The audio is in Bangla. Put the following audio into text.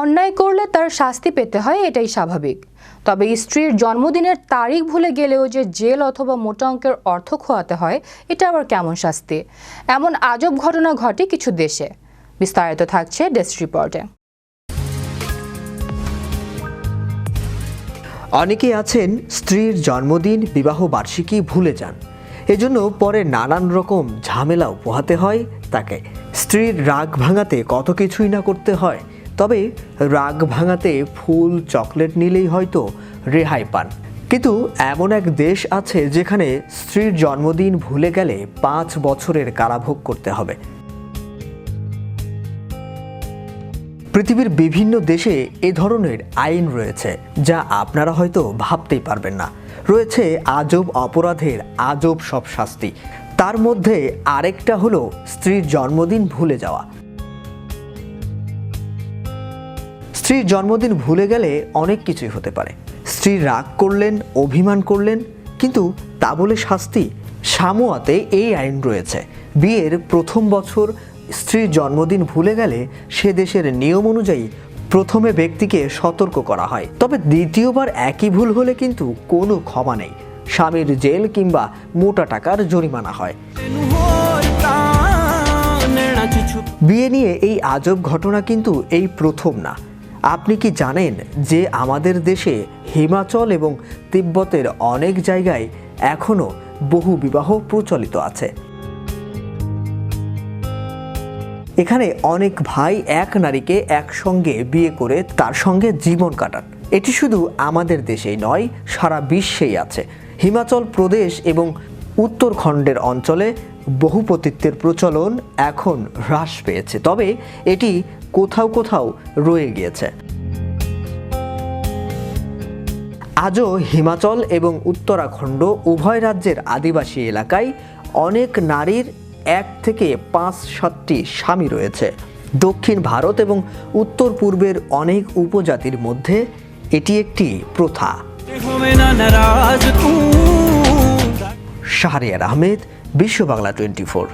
অন্যায় করলে তার শাস্তি পেতে হয়, এটাই স্বাভাবিক। তবে স্ত্রীর জন্মদিনের তারিখ ভুলে গেলেও যে জেল অথবা মোটা অঙ্কের অর্থ খোয়াতে হয়, এটা আবার কেমন শাস্তি? এমন আজব ঘটনা ঘটে কিছু দেশে। বিস্তারিত থাকছে ডেস্ক রিপোর্টে। অনেকেই আছেন স্ত্রীর জন্মদিন, বিবাহ বার্ষিকী ভুলে যান। এজন্য পরে নানান রকম ঝামেলাও পোহাতে হয় তাকে। স্ত্রীর রাগ ভাঙাতে কত কিছুই না করতে হয় তবে রাগ ভাঙাতে ফুল, চকলেট নিলেই হয়তো রেহাই পান। কিন্তু এমন এক দেশ আছে যেখানে স্ত্রীর জন্মদিন ভুলে গেলে পাঁচ বছরের কারাভোগ করতে হবে। পৃথিবীর বিভিন্ন দেশে এ ধরনের আইন রয়েছে, যা আপনারা হয়তো ভাবতেই পারবেন না। রয়েছে আজব অপরাধের আজব সব শাস্তি। তার মধ্যে আরেকটা হলো স্ত্রীর জন্মদিন ভুলে যাওয়া। স্ত্রীর জন্মদিন ভুলে গেলে অনেক কিছুই হতে পারে। স্ত্রী রাগ করলেন, অভিমান করলেন, কিন্তু তা বলে শাস্তি সামোয়াতে এই আইন রয়েছে। বিয়ের প্রথম বছর স্ত্রীর জন্মদিন ভুলে গেলে সে দেশের নিয়ম অনুযায়ী প্রথমে ব্যক্তিকে সতর্ক করা হয়। তবে দ্বিতীয়বার একই ভুল হলে কিন্তু কোনো ক্ষমা নেই। স্বামীর জেল কিংবা মোটা টাকার জরিমানা হয়। বিয়ে নিয়ে এই আজব ঘটনা কিন্তু এই প্রথম না। আপনি কি জানেন যে আমাদের দেশে হিমাচল এবং তিব্বতের অনেক জায়গায় এখনও বহু বিবাহ প্রচলিত আছে? এখানে অনেক ভাই এক নারীকে একসঙ্গে বিয়ে করে তার সঙ্গে জীবন কাটান। এটি শুধু আমাদের দেশেই নয়, সারা বিশ্বেই আছে। হিমাচল প্রদেশ এবং উত্তরখণ্ডের অঞ্চলে বহুপতিত্বের প্রচলন এখন হ্রাস পেয়েছে। তবে এটি কোথাও কোথাও রয়ে গিয়েছে। আজও হিমাচল এবং উত্তরাখণ্ড উভয় রাজ্যের আদিবাসী এলাকায় অনেক নারীর এক থেকে পাঁচ সাতটি স্বামী রয়েছে। দক্ষিণ ভারত এবং উত্তর পূর্বের অনেক উপজাতির মধ্যে এটি একটি প্রথা। শাহরিয়ার আহমেদ, বিশ্ব বাংলা টোয়েন্টি ফোর।